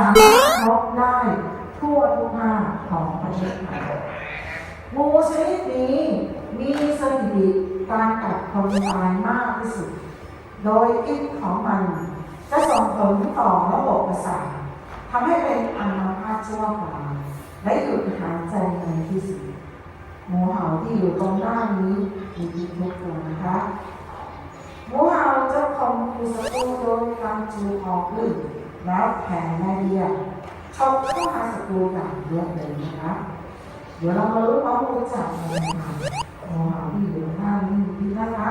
สามารถพบได้ทั่วทุกภาคของประเทศไทยงูชนิดนี้มีสถิติการกัดคนตายมากที่สุด โดยพิษของมันจะส่งผลต่อระบบประสาททำให้เป็นอัมพาตชั่วคราวและหยุดหายใจในที่สุดงูเห่าที่อยู่ตรงหน้านี้มีพิษทุกตัวนะคะ งูเห่าจะข่มขู่ศัตรูโดยการ จูออกลึกแล้วแผ่แม่เบี้ยชกเข้าหาศัตรูอย่างรวดเร็วนะคะเดี๋ยวเรามารู้ความรู้จักงูเห่างูเห่าที่อยู่หน้านี้มีพิษนะคะ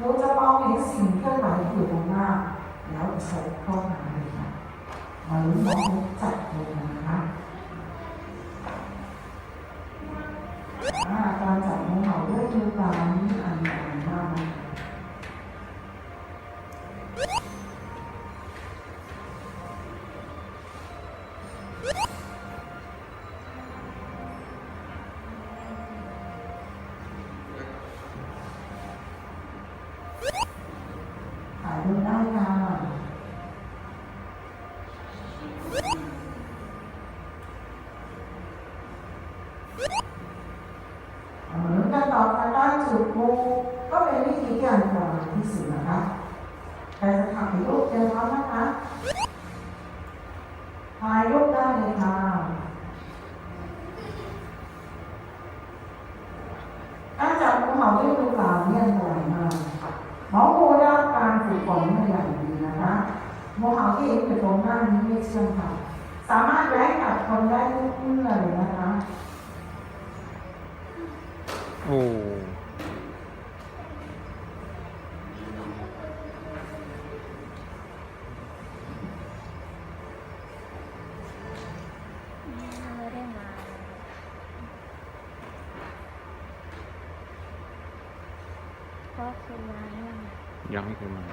งูจะมองเห็นสิ่งเคลื่อนไหวที่อยู่ตรงหน้า แล้วใชกเข้าหาเลยค่ะมารู้ความรู้จักงูนะคะการจับงูเห่าด้วยมือเปล่า ถ่ายรูปได้ค่ะเอามาลุ้นกันต่อค่ะการจุดงูก็เป็นวิธีที่อันตรายที่สุดนะคะใครจะถ่ายรูปเตรียมพร้อมนะคะถ่ายรูปได้เลยค่ะการจับงูเห่าด้วยมือเปล่าเนี่ยอันตรายมากหมองู ได้รับการฝึกฝนมาอย่างดีนะคะงูเห่าที่เห็นอยู่ตรงหน้านี้ไม่เชื่องค่ะสามารถแร้กัดคนได้ทุกเมื่อเลยนะคะโอ้ไม่ได้มาเพราะคือมาเนี่ย ยังไม่เคยมาเ